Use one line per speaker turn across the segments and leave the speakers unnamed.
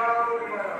Calvary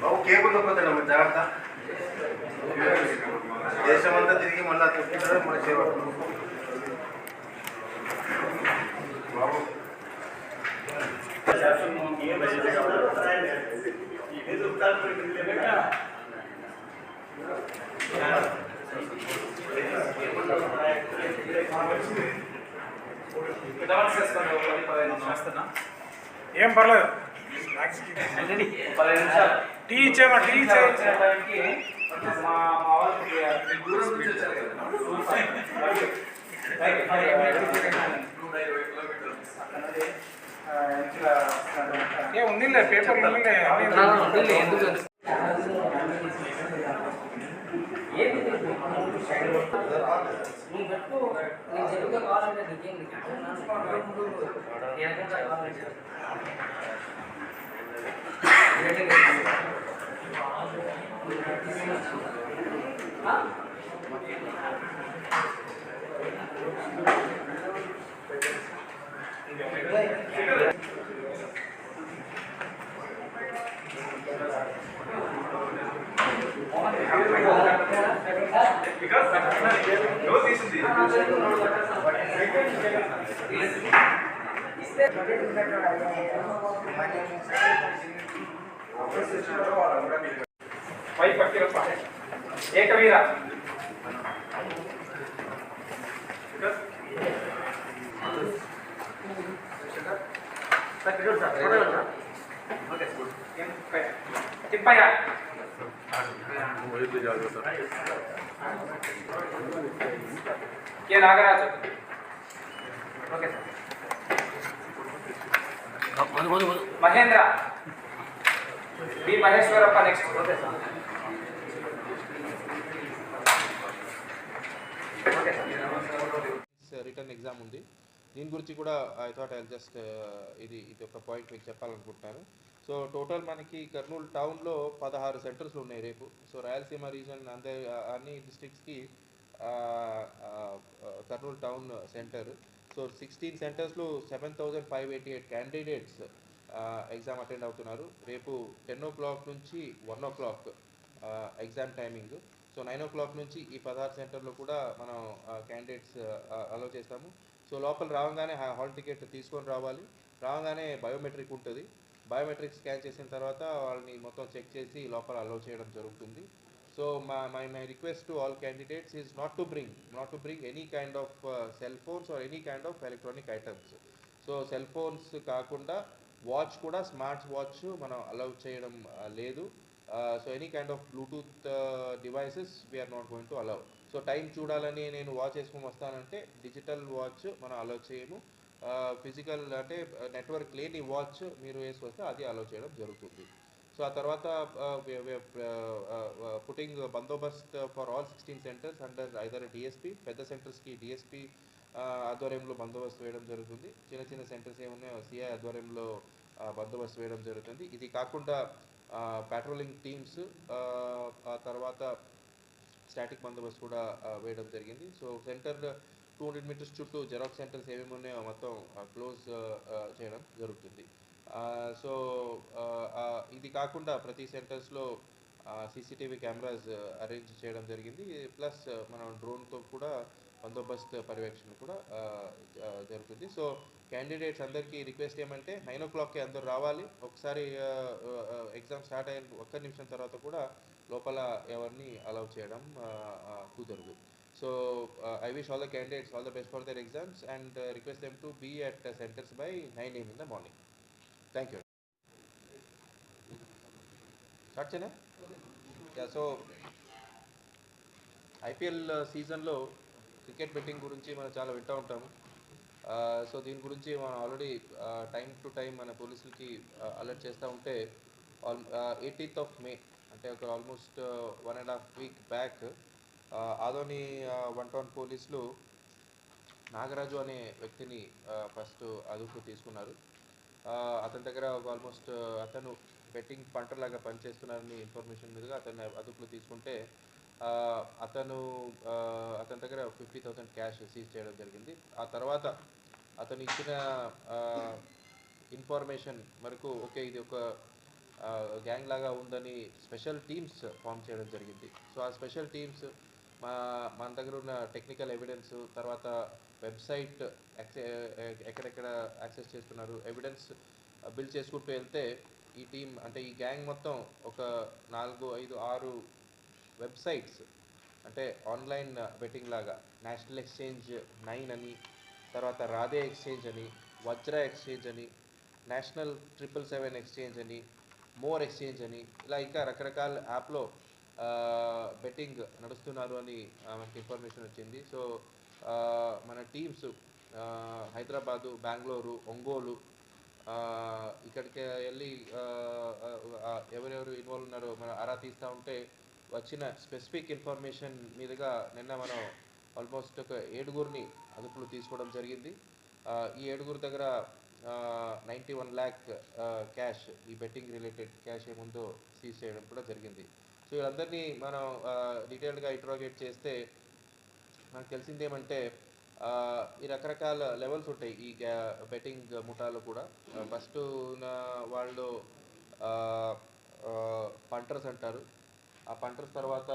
బాబు. Cable నొక్కొద్దండి మరి జాగ్రత్త దేశమంతా తిరిగి మళ్ళీ చెప్తున్నారు మన సేవ బాబు
ఏం పర్లేదు. టీ ఇచ్చేమా టీ ఇచ్చే ఏ ఉందిలే పేపర్ ఉందిలే
నువ్వు పెట్టు తెలుగుగా కావాలంటే నీకేం కావాలంటే
Pakkirappa Ekaveera Thippayya K Nagaraju okay sir Mahendra B Maheshwarappa next okay sir.
Written exam ఉంది. దీని గురించి కూడా ఐ థాట్ ఐ జస్ట్ ఇది ఇది ఒక పాయింట్ మీకు చెప్పాలనుకుంటున్నాను. సో టోటల్ మనకి కర్నూలు టౌన్లో పదహారు సెంటర్స్లు ఉన్నాయి రేపు. సో రాయలసీమ రీజన్ అందే అన్ని డిస్ట్రిక్ట్స్కి Kurnool town centre so sixteen సెంటర్స్లో seven thousand five eighty eight candidates exam attend అవుతున్నారు రేపు టెన్ ఓ క్లాక్ నుంచి one o'clock exam timing so nine o'clock నుంచి ఈ పదహారు సెంటర్లో కూడా మనం క్యాండిడేట్స్ అలౌ చేస్తాము సో లోపల రావంగానే హాల్ టికెట్ తీసుకొని రావాలి రావగానే బయోమెట్రిక్ ఉంటుంది బయోమెట్రిక్ స్కాన్ చేసిన తర్వాత వాళ్ళని మొత్తం చెక్ చేసి లోపల అలౌ చేయడం జరుగుతుంది సో మా my my request to all candidates is not to bring not to bring any kind of cell phones or any kind of electronic items so cell phones కాకుండా వాచ్ కూడా smart watch మనం allow చేయడం లేదు. So any kind of Bluetooth devices we are not going to allow so time చూడాలని నేను watch వేసుకొని వస్తానంటే digital watch మనం అలౌ చేయము. ఫిజికల్ అంటే నెట్వర్క్ లేని వాచ్ మీరు వేసుకొస్తే అది అలౌ చేయడం జరుగుతుంది. సో ఆ తర్వాత putting uh, uh, uh, bandobast for all sixteen centres under either DSP పెద్ద సెంటర్స్కి డిఎస్పి ఆధ్వర్యంలో బందోబస్తు వేయడం జరుగుతుంది. చిన్న చిన్న సెంటర్స్ ఏమున్నాయో సిఐ ఆధ్వర్యంలో బందోబస్తు వేయడం జరుగుతుంది. ఇది కాకుండా పెట్రోలింగ్ టీమ్స్ ఆ తర్వాత స్టాటిక్ బందోబస్తు కూడా వేయడం జరిగింది. So centre two hundred metres చుట్టూ జెరాక్స్ సెంటర్స్ ఏమేమి ఉన్నాయో మొత్తం క్లోజ్ చేయడం జరుగుతుంది. సో ఇది కాకుండా ప్రతి సెంటర్స్లో సీసీటీవీ కెమెరాస్ అరేంజ్ చేయడం జరిగింది. ప్లస్ మనం డ్రోన్తో కూడా బందోబస్తు పర్యవేక్షణ కూడా జరుగుతుంది. సో క్యాండిడేట్స్ అందరికీ రిక్వెస్ట్ ఏమంటే నైన్ ఓ క్లాక్కి అందరూ రావాలి. ఒకసారి ఎగ్జామ్ స్టార్ట్ అయిన ఒక్క నిమిషం తర్వాత కూడా లోపల ఎవరిని అలౌ చేయడం కుదరదు. So I wish all the candidates all the best for their exams and request them to be at centres by nine AM in the morning thank you start చేయనా యా సో ఐపీఎల్ సీజన్లో cricket betting గురించి మనం చాలా వింటూ ఉంటాము so uh, దీని గురించి మనం ఆల్రెడీ టైం టు టైం మన పోలీసులకి uh, అలర్ట్ చేస్తూ ఉంటే ఆల్ ఎయిటీన్త్ ఆఫ్ మే అంటే ఒక almost one and half week back Adoni uh, one town పోలీసులు నాగరాజు అనే వ్యక్తిని ఫస్ట్ అదుపు తీసుకున్నారు. అతని దగ్గర ఒక ఆల్మోస్ట్ అతను బెట్టింగ్ పంటలాగా లాగా పనిచేస్తున్నారని ఇన్ఫర్మేషన్ మీదుగా అతను అదుపులో తీసుకుంటే అతను అతని దగ్గర ఫిఫ్టీ థౌసండ్ క్యాష్ సీజ్ చేయడం జరిగింది. ఆ తర్వాత అతను ఇచ్చిన ఇన్ఫర్మేషన్ వరకు ఓకే ఇది ఒక గ్యాంగ్ లాగా ఉందని స్పెషల్ టీమ్స్ ఫామ్ చేయడం జరిగింది. సో ఆ స్పెషల్ టీమ్స్ మా మన దగ్గర ఉన్న టెక్నికల్ ఎవిడెన్స్ తర్వాత వెబ్సైట్ ఎక్కడెక్కడ యాక్సెస్ చేస్తున్నారు ఎవిడెన్స్ బిల్డ్ చేసుకుంటూ వెళ్తే ఈ టీం అంటే ఈ గ్యాంగ్ మొత్తం ఒక నాలుగు ఐదు ఆరు వెబ్సైట్స్ అంటే ఆన్లైన్ బెట్టింగ్ లాగా నేషనల్ ఎక్స్చేంజ్ నైన్ అని తర్వాత రాధే ఎక్స్చేంజ్ అని వజ్ర ఎక్స్చేంజ్ అని నేషనల్ ట్రిపుల్ సెవెన్ ఎక్స్చేంజ్ అని మోర్ ఎక్స్చేంజ్ అని ఇలా ఇంకా రకరకాల యాప్లో బెట్టింగ్ నడుస్తున్నారు అని మనకి ఇన్ఫర్మేషన్ వచ్చింది. సో మన టీమ్స్ హైదరాబాదు బెంగళూరు ఒంగోలు ఇక్కడికి వెళ్ళి ఎవరెవరు ఇన్వాల్వ్ ఉన్నారో మనం ఆరా తీస్తూ ఉంటే వచ్చిన స్పెసిఫిక్ ఇన్ఫర్మేషన్ మీదుగా నిన్న మనం ఆల్మోస్ట్ ఒక ఏడుగురిని అదుపులో తీసుకోవడం జరిగింది. ఈ ఏడుగురు దగ్గర నైంటీ వన్ ల్యాక్ క్యాష్ ఈ బెట్టింగ్ రిలేటెడ్ క్యాష్ ఏముందో సీజ్ చేయడం కూడా జరిగింది. సో వీళ్ళందరినీ మనం డీటెయిల్డ్గా ఇంట్రోగేట్ చేస్తే మనకు తెలిసిందేమంటే ఈ రకరకాల లెవెల్స్ ఉంటాయి ఈ బెట్టింగ్ ముఠాలో కూడా. ఫస్ట్ వాళ్ళు పంటర్స్ అంటారు. ఆ పంటర్స్ తర్వాత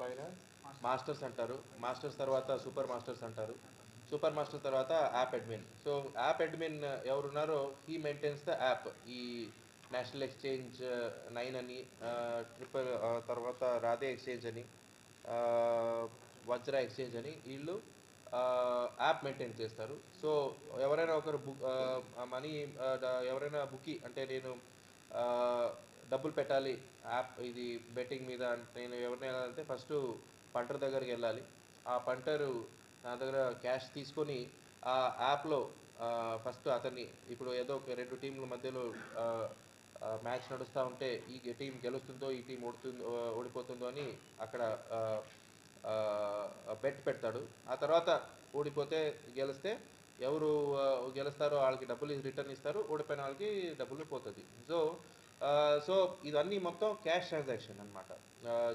పైన మాస్టర్స్ అంటారు. మాస్టర్స్ తర్వాత సూపర్ మాస్టర్స్ అంటారు. సూపర్ మాస్టర్ తర్వాత app admin so app admin ఎవరున్నారో హీ మెయింటైన్స్ ద యాప్ ఈ నేషనల్ ఎక్స్చేంజ్ నైన్ అని ట్రిపుల్ తర్వాత రాధే ఎక్స్చేంజ్ అని వజ్ర ఎక్స్చేంజ్ అని వీళ్ళు యాప్ మెయింటైన్ చేస్తారు. సో ఎవరైనా ఒకరు బుక్ మనీ ఎవరైనా బుక్కి అంటే నేను డబ్బులు పెట్టాలి యాప్ ఇది బెట్టింగ్ మీద అంటే నేను ఎవరిని వెళ్ళాలంటే ఫస్ట్ పంటర్ దగ్గరికి వెళ్ళాలి. ఆ పంటరు నా దగ్గర క్యాష్ తీసుకొని ఆ యాప్లో ఫస్ట్ అతన్ని ఇప్పుడు ఏదో ఒక రెండు టీంల మధ్యలో మ్యాచ్ నడుస్తూ ఉంటే ఈ టీం గెలుస్తుందో ఈ టీం ఓడుతుందో ఓడిపోతుందో అని అక్కడ బెట్ పెడతాడు. ఆ తర్వాత ఓడిపోతే గెలిస్తే ఎవరు గెలుస్తారో వాళ్ళకి డబ్బులు రిటర్న్ ఇస్తారు. ఓడిపోయిన వాళ్ళకి డబ్బులు పోతుంది. సో సో ఇవన్నీ మొత్తం క్యాష్ ట్రాన్సాక్షన్ అనమాట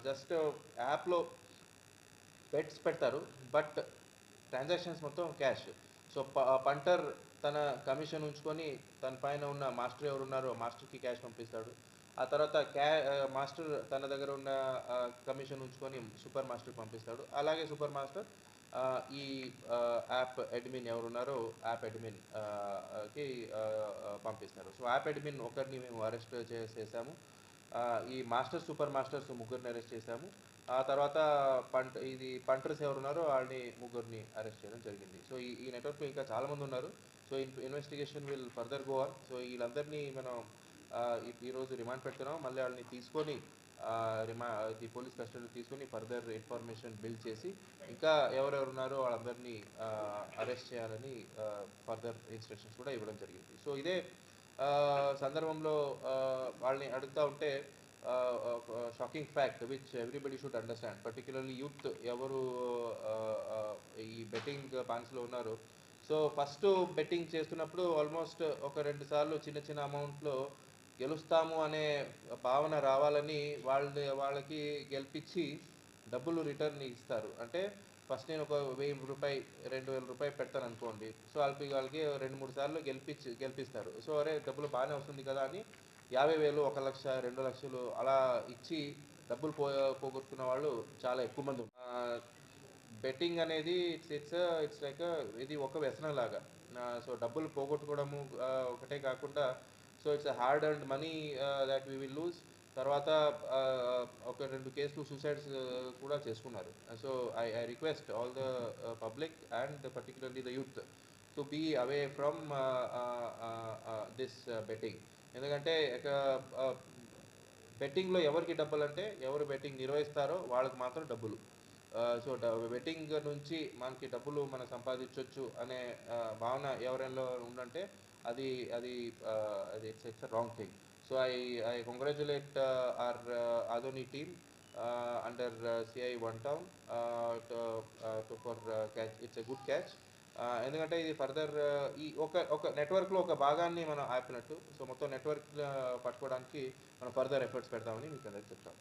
జస్ట్ యాప్లో బెట్స్ పెడతారు. బట్ ట్రాన్సాక్షన్స్ మొత్తం క్యాష్. సో పంటర్ తన కమిషన్ ఉంచుకొని తన పైన ఉన్న మాస్టర్ ఎవరు ఉన్నారో మాస్టర్కి క్యాష్ పంపిస్తాడు. ఆ తర్వాత క్యా మాస్టర్ తన దగ్గర ఉన్న కమిషన్ ఉంచుకొని సూపర్ మాస్టర్ పంపిస్తాడు. అలాగే సూపర్ మాస్టర్ ఈ యాప్ అడ్మిన్ ఎవరున్నారో యాప్ అడ్మిన్కి పంపిస్తారు. సో యాప్ అడ్మిన్ ఒకరిని మేము అరెస్ట్ చేసాము ఈ మాస్టర్ సూపర్ మాస్టర్స్ ముగ్గురిని అరెస్ట్ చేశాము. ఆ తర్వాత పంట ఇది పంటర్స్ ఎవరున్నారో వాళ్ళని ముగ్గురిని అరెస్ట్ చేయడం జరిగింది. సో ఈ నెట్వర్క్లో ఇంకా చాలామంది ఉన్నారు. So investigation will further go on. So వీళ్ళందరినీ మనం ఈరోజు రిమాండ్ పెడుతున్నాం. మళ్ళీ వాళ్ళని తీసుకొని రిమా ఇది పోలీస్ కస్టడీలో తీసుకొని ఫర్దర్ ఇన్ఫర్మేషన్ బిల్డ్ చేసి ఇంకా ఎవరెవరు ఉన్నారో వాళ్ళందరినీ అరెస్ట్ చేయాలని ఫర్దర్ ఇన్స్ట్రక్షన్స్ కూడా ఇవ్వడం జరిగింది. సో ఇదే సందర్భంలో వాళ్ళని అడుగుతూ ఉంటే shocking fact which everybody should understand. Particularly youth ఎవరు ఈ బెట్టింగ్ పాన్స్లో ఉన్నారు. సో ఫస్ట్ బెట్టింగ్ చేస్తున్నప్పుడు ఆల్మోస్ట్ ఒక రెండు సార్లు చిన్న చిన్న అమౌంట్లో గెలుస్తాము అనే భావన రావాలని వాళ్ళ వాళ్ళకి గెలిపించి డబ్బులు రిటర్న్ ఇస్తారు. అంటే ఫస్ట్ నేను ఒక వెయ్యి రూపాయి రెండు వేల రూపాయలు పెడతాను అనుకోండి. సో వాళ్ళకి వాళ్ళకి రెండు మూడు సార్లు గెలిపించి గెలిపిస్తారు. సో అరే డబ్బులు బాగానే వస్తుంది కదా అని యాభై వేలు ఒక లక్ష రెండు లక్షలు అలా ఇచ్చి డబ్బులు పో పోగొట్టుకున్న వాళ్ళు చాలా ఎక్కువ మంది బెట్టింగ్ అనేది ఇట్స్ ఇట్స్ ఇట్స్ లైక్ ఇది ఒక వ్యసనం లాగా. సో డబ్బులు పోగొట్టుకోవడము ఒకటే కాకుండా so it's hard and money that we will lose తర్వాత ఒక రెండు కేసులు సూసైడ్స్ కూడా చేసుకున్నారు. So I I request all the public and particularly the youth to be away from this betting ఎందుకంటే బెట్టింగ్లో ఎవరికి డబ్బులు అంటే ఎవరు బెట్టింగ్ నిర్వహిస్తారో వాళ్ళకి మాత్రం డబ్బులు. సో వెట్టింగ్ నుంచి మనకి డబ్బులు మనం సంపాదించవచ్చు అనే భావన ఎవరైనా ఉందంటే అది అది అది it's it's wrong thing so I I congratulate our Adoni team under CI one town for catch it's a good catch ఎందుకంటే ఇది ఫర్దర్ uh, ఈ ఒక ఒక నెట్వర్క్లో ఒక భాగాన్ని మనం ఆపినట్టు. సో మొత్తం నెట్వర్క్ uh, పట్టుకోవడానికి మనం ఫర్దర్ ఎఫర్ట్స్ పెడతామని మీకు అందరికీ చెప్తాం.